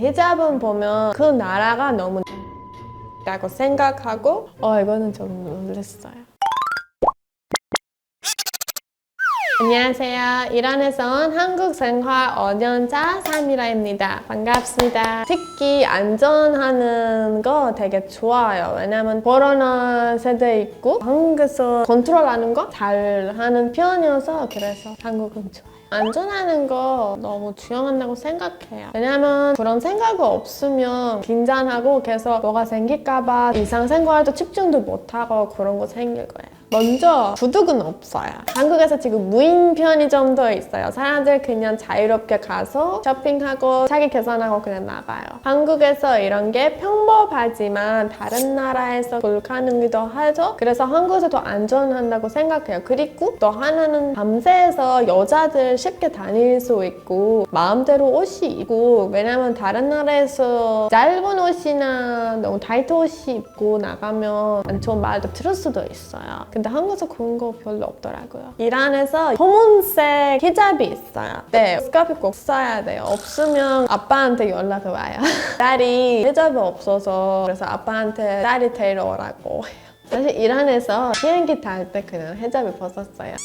히잡은 보면 그 나라가 너무 라고 생각하고 어 이거는 좀 놀랐어요. 안녕하세요. 이란에서 온 한국 생활 5년차 사미라입니다. 반갑습니다. 특히 안전하는 거 되게 좋아요. 왜냐면 코로나 세대 있고 한국에서 컨트롤하는 거 잘 하는 편이어서 그래서 한국은 좋아요. 안전하는 거 너무 중요하다고 생각해요. 왜냐면 그런 생각 없으면 긴장하고 계속 뭐가 생길까봐 일상생활도 집중도 못하고 그런 거 생길 거예요. 먼저 구독은 없어요. 한국에서 지금 무인 편의점도 있어요. 사람들 그냥 자유롭게 가서 쇼핑하고 자기 계산하고 그냥 나가요. 한국에서 이런 게 평범하지만 다른 나라에서 불가능기도 하죠. 그래서 한국에서 더 안전한다고 생각해요. 그리고 또 하나는 밤새서 여자들 쉽게 다닐 수 있고 마음대로 옷이 있고 왜냐면 다른 나라에서 짧은 옷이나 너무 타이트 옷이 입고 나가면 안 좋은 말도 들을 수도 있어요. 근데 한국에서 그런 거 별로 없더라고요. 이란에서 검은색 히잡이 있어요. 네, 스카프 꼭 써야 돼요. 없으면 아빠한테 연락이 와요. 딸이 히잡이 없어서 그래서 아빠한테 딸이 데려오라고 해요. 사실 이란에서 비행기 탈 때 그냥 히잡이 벗었어요.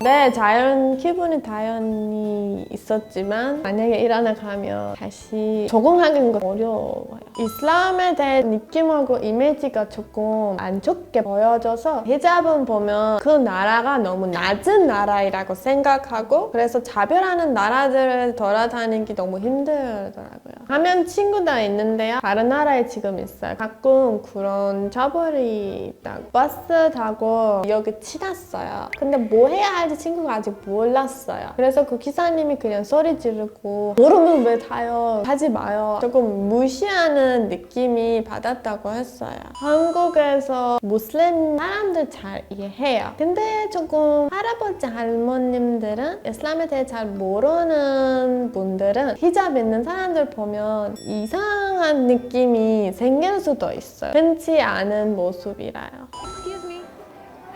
네, 자연 기분이 당연히 있었지만 만약에 이란에 가면 다시 적응하는 건 어려워요. 이슬람에 대한 느낌하고 이미지가 조금 안 좋게 보여져서 히잡은 보면 그 나라가 너무 낮은 나라이라고 생각하고 그래서 자별하는 나라들을 돌아다니기 너무 힘들더라고요. 하면 친구가 있는데요. 다른 나라에 지금 있어요. 가끔 그런 처벌이 있다고 버스 타고 여기 치났어요. 근데 뭐 해야 할지 친구가 아직 몰랐어요. 그래서 그 기사님이 그냥 소리 지르고 모르면 왜 타요? 하지 마요. 조금 무시하는 느낌이 받았다고 했어요. 한국에서 무슬림 사람들 잘 이해해요. 근데 조금 할아버지 할머님들은 이슬람에 대해 잘 모르는 분들은 히잡 있는 사람들 보면 이상한 느낌이 생길 수도 있어요. 흔치 않은 모습이라요. Excuse me.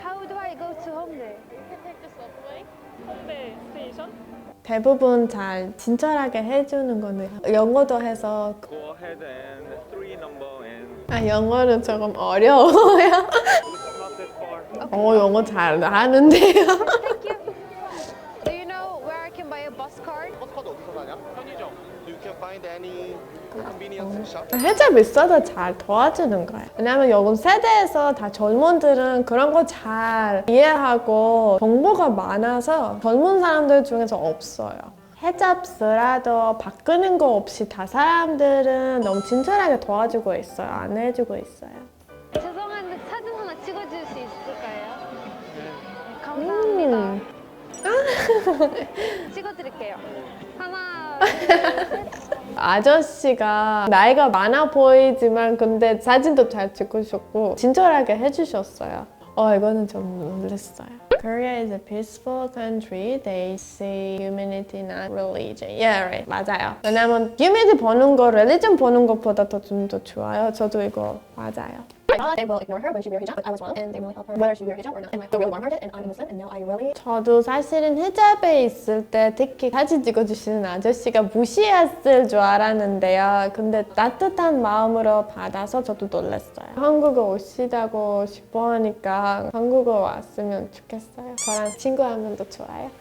How do I go to Hongdae? take the subway, Hongdae station. 대부분 잘 친절하게 해주는 거는 영어도 해서 Go ahead and three number and 아 영어는 조금 어려워요. it's not that far. 어 영어 잘 하는데요. Thank you. Do you know where I can buy a bus card? 버스카드 어디서 사냐? 편의점. You can find any convenience shop. 해잡 있어도 잘 도와주는 거예요. 왜냐면 요즘 세대에서 다 젊은들은 그런 거 잘 이해하고 정보가 많아서 젊은 사람들 중에서 없어요. 해잡 쓰라도 바꾸는 거 없이 다 사람들은 너무 친절하게 도와주고 있어요. 안내해주고 있어요. 죄송한데 사진 하나 찍어줄 수 있을까요? 네, 감사합니다. 음. 찍어드릴게요. 하나, 아저씨가 나이가 많아 보이지만 근데 사진도 잘 찍으셨고 친절하게 해주셨어요. 어 이거는 좀 놀랐어요. Korea is a peaceful country. They see humanity not religion. Yeah, right. 맞아요. 왜냐면 humanity 보는 거, religion 보는 것보다 더 좀 더 좋아요. 저도 이거 맞아요. I thought they will ignore her when she wear hijab, but I was wrong, and they will help her whether she wear hijab or not. And I feel really warm-hearted, and I'm a Muslim, and now I really 저도 사실은 히잡에 있을 때 특히 사진 찍어주시는 아저씨가 무시했을 줄 알았는데요. 근데 따뜻한 마음으로 받아서 저도 놀랐어요. 한국어 오시다고 싶어 하니까 한국어 왔으면 좋겠어요. 저랑 친구하면 더 좋아요.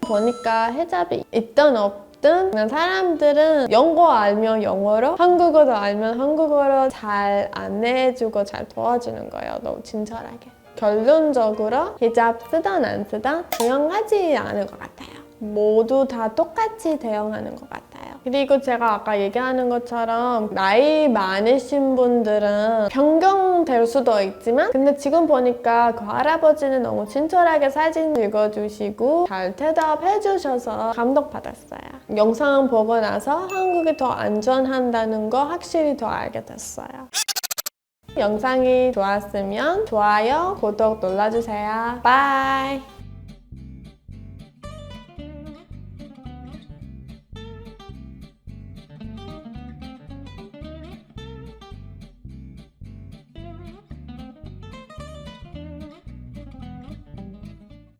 보니까 히잡이 있든 없 든 그냥 사람들은 영어 알면 영어로 한국어도 알면 한국어로 잘 안내해주고 잘 도와주는 거예요. 너무 친절하게. 결론적으로 히잡 쓰던 안 쓰던 중요하지 않은 것 같아요. 모두 다 똑같이 대응하는 것 같아요. 그리고 제가 아까 얘기하는 것처럼 나이 많으신 분들은 변경될 수도 있지만 근데 지금 보니까 그 할아버지는 너무 친절하게 사진 읽어주시고 잘 대답해 주셔서 감동받았어요. 영상 보고 나서 한국이 더 안전한다는 거 확실히 더 알게 됐어요. 영상이 좋았으면 좋아요, 구독 눌러주세요. 바이!